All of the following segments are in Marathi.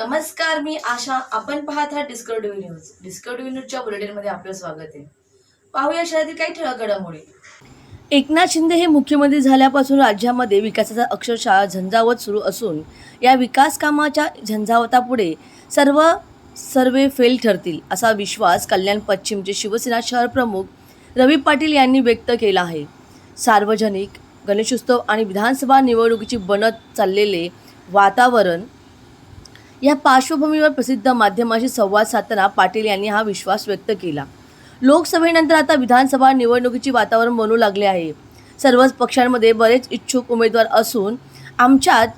नमस्कार मी आशा. आपण पाहत आहात डिस्कवरी न्यूज डिस्कवरी न्यूजच्या बुलेटिनमध्ये आपलं स्वागत आहे. पाहूया शहरातील काही ठळक घडामोडी एकनाथ शिंदे हे मुख्यमंत्री झाल्यापासून राज्यामध्ये विकासाचा अक्षरशः झंझावत सुरू असून या विकास कामाच्या झंझावतापुढे सर्व सर्वे फेल ठरतील असा विश्वास कल्याण पश्चिमचे शिवसेना शहर प्रमुख रवी पाटील यांनी व्यक्त केला आहे. सार्वजनिक गणेशोत्सव आणि विधानसभा निवडणुकीची बनत चाललेले वातावरण या पार्श्वभूमीवर प्रसिद्ध माध्यमाशी संवाद साधताना पाटील यांनी हा विश्वास व्यक्त केला. लोकसभेनंतर आता विधानसभा निवडणुकीचे वातावरण बनू लागले आहे. सर्वच पक्षांमध्ये बरेच इच्छुक उमेदवार असून आमच्यात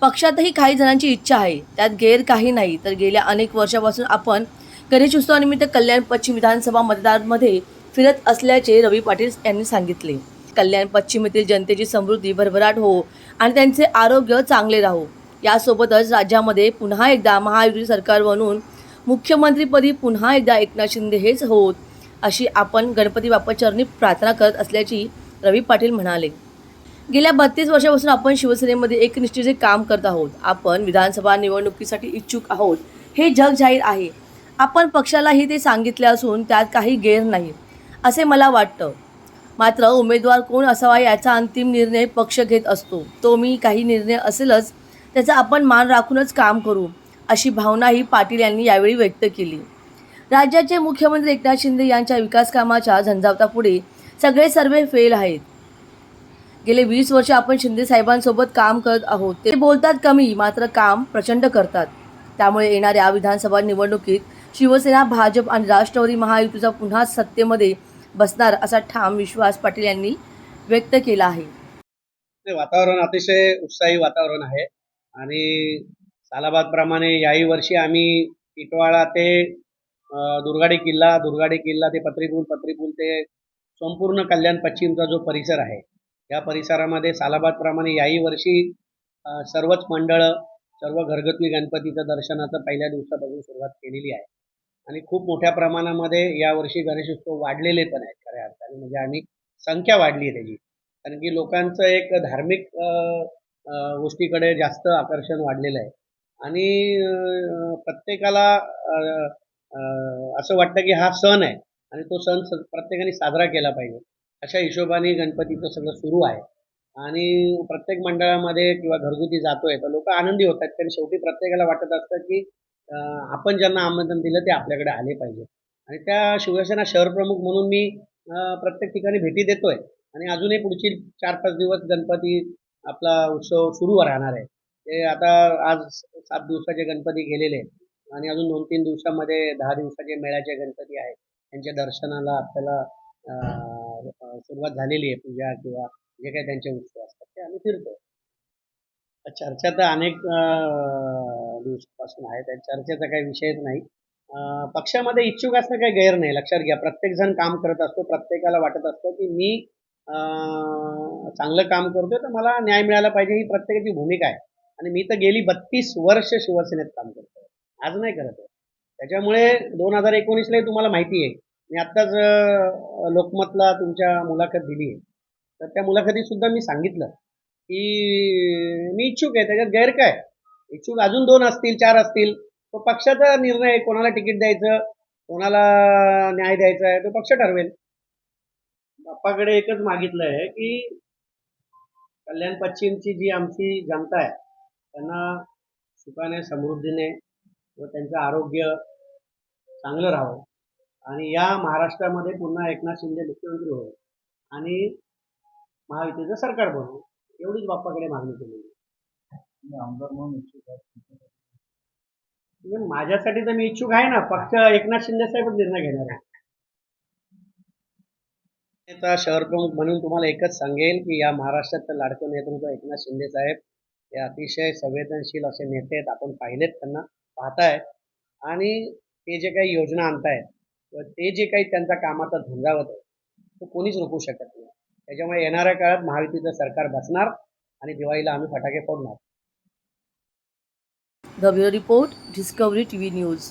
पक्षातही काही जणांची इच्छा आहे. त्यात गैर काही नाही. तर गेल्या अनेक वर्षापासून आपण गणेश उत्सवानिमित्त कल्याण पश्चिम विधानसभा मतदारमध्ये फिरत असल्याचे रवी पाटील यांनी सांगितले. कल्याण पश्चिमेतील जनतेची समृद्धी भरभराट हो आणि त्यांचे आरोग्य चांगले राहो. यासोबतच राज्यामध्ये पुन्हा एकदा महायुती सरकार बनून मुख्यमंत्रीपदी पुन्हा एकदा एकनाथ शिंदे हेच होत अशी आपण गणपती बाप्पा चरणी प्रार्थना करत असल्याची रवी पाटील म्हणाले. गेल्या बत्तीस वर्षापासून आपण शिवसेनेमध्ये एकनिष्ठेचे काम करत आहोत. आपण विधानसभा निवडणुकीसाठी इच्छुक आहोत. हे जग जाहीर आहे. आपण पक्षालाही ते सांगितले असून त्यात काही गैर नाही असे मला वाटतं. मात्र उमेदवार कोण असावा याचा अंतिम निर्णय पक्ष घेत असतो. तो मी काही निर्णय असेलच त्याचा आपण मान राखूनच काम करू अशी भावनाही पाटील यांनी यावेळी व्यक्त केली. राज्याचे मुख्यमंत्री एकनाथ शिंदे यांच्या विकास कामाच्या झंझावतापुढे सगळे सर्वे फेल आहेत. गेले वीस वर्ष आपण शिंदे साहेबांसोबत काम करत आहोत ते बोलतात कमी मात्र काम प्रचंड करतात. त्यामुळे येणाऱ्या विधानसभा निवडणुकीत शिवसेना भाजप आणि राष्ट्रवादी महायुतीचा पुन्हा सत्तेमध्ये बसणार असा ठाम विश्वास पाटील यांनी व्यक्त केला आहे. वातावरण अतिशय उत्साही वातावरण आहे. आणि सालाबादप्रमाणे याही वर्षी आम्ही इटवाळा ते दुर्गाडे दुर्गाडी किल्ला दुर्गाडी किल्ला ते पत्रीपूल पत्रीपूल ते संपूर्ण कल्याण पश्चिमचा जो परिसर आहे या परिसरामध्ये सालाबादप्रमाणे याही वर्षी सर्वच मंडळं सर्व घरगुती गणपतीचं दर्शनाचं पहिल्या दिवसापासून सुरुवात केलेली आहे. आणि खूप मोठ्या प्रमाणामध्ये यावर्षी गणेशोत्सव वाढलेले पण आहेत खऱ्या अर्थाने. म्हणजे आम्ही संख्या वाढली आहे त्याची. कारण की लोकांचं एक धार्मिक गोष्टीकडे जास्त आकर्षण वाढलेलं आहे. आणि प्रत्येकाला असं वाटतं की हा सण आहे आणि तो सण स- प्रत्येकाने साजरा केला पाहिजे. अशा हिशोबाने गणपतीचं सगळं सुरू आहे. आणि प्रत्येक मंडळामध्ये किंवा घरगुती जातोय तर लोक आनंदी होतात. कारण शेवटी प्रत्येकाला वाटत असतं की आपण ज्यांना आमंत्रण दिलं ते आपल्याकडे आले पाहिजे. आणि त्या शिवसेना शहर प्रमुख म्हणून मी प्रत्येक ठिकाणी भेटी देतोय. आणि अजूनही पुढची चार पाच दिवस गणपती आपला उत्सव सुरू राहणार आहे. ते आता आज सात दिवसाचे गणपती गेलेले आहेत. आणि अजून दोन तीन दिवसामध्ये दहा दिवसाचे मेळ्याचे गणपती आहेत. त्यांच्या दर्शनाला आपल्याला अं, अं, सुरुवात झालेली आहे पूजा किंवा जे काही त्यांचे उत्सव असतात ते आम्ही फिरतो. चर्चा तर अनेक अं, दिवसापासून आहे. त्या चर्चेचा काही विषयच नाही. अं, पक्षामध्ये इच्छुक असणं काही गैर नाही. लक्षात घ्या. प्रत्येक जण काम करत असतो. प्रत्येकाला वाटत असतं की मी चांगलं काम करतोय तर मला न्याय मिळाला पाहिजे ही प्रत्येकाची भूमिका आहे. आणि मी तर गेली बत्तीस वर्ष शिवसेनेत काम करतोय. आज नाही करत आहे. त्याच्यामुळे दोन हजार एकोणीसलाही तुम्हाला माहिती आहे मी आत्ताच लोकमतला तुमच्या मुलाखत दिली आहे. तर त्या मुलाखतीत सुद्धा मी सांगितलं की मी इच्छुक आहे त्याच्यात गैर काय इच्छुक अजून दोन असतील चार असतील तो पक्षाचा निर्णय आहे कोणाला तिकीट द्यायचं कोणाला न्याय द्यायचा आहे तो पक्ष ठरवेल. बाप्पाकडे एकच मागितलं आहे की कल्याण पश्चिमची जी आमची जनता आहे त्यांना सुखाने समृद्धीने व त्यांचं आरोग्य चांगलं राहावं आणि या महाराष्ट्रामध्ये पुन्हा एकनाथ शिंदे मुख्यमंत्री होईल आणि महायुतीचं सरकार बनवू एवढीच बाप्पाकडे मागणी केलेली आहे. आमदार म्हणून इच्छुक आहे. माझ्यासाठी तर मी इच्छुक आहे ना पक्ष एकनाथ शिंदे साहेबच निर्णय घेणार आहे शहर प्रमुख म्हणून तुम्हाला एकच सांगेल की या महाराष्ट्राचं लाडकं नेतृत्व एकनाथ शिंदे साहेब हे अतिशय संवेदनशील असे नेते आहेत. आपण पाहिलेत त्यांना पाहताय. आणि ते जे काही योजना आणतायत किंवा ते जे काही त्यांचा कामाचा झंझावत आहे तो कोणीच रोखू शकत नाही. त्याच्यामुळे येणाऱ्या काळात महायुतीचं सरकार बसणार आणि दिवाळीला आम्ही फटाके फोडणार. The report Discovery TV news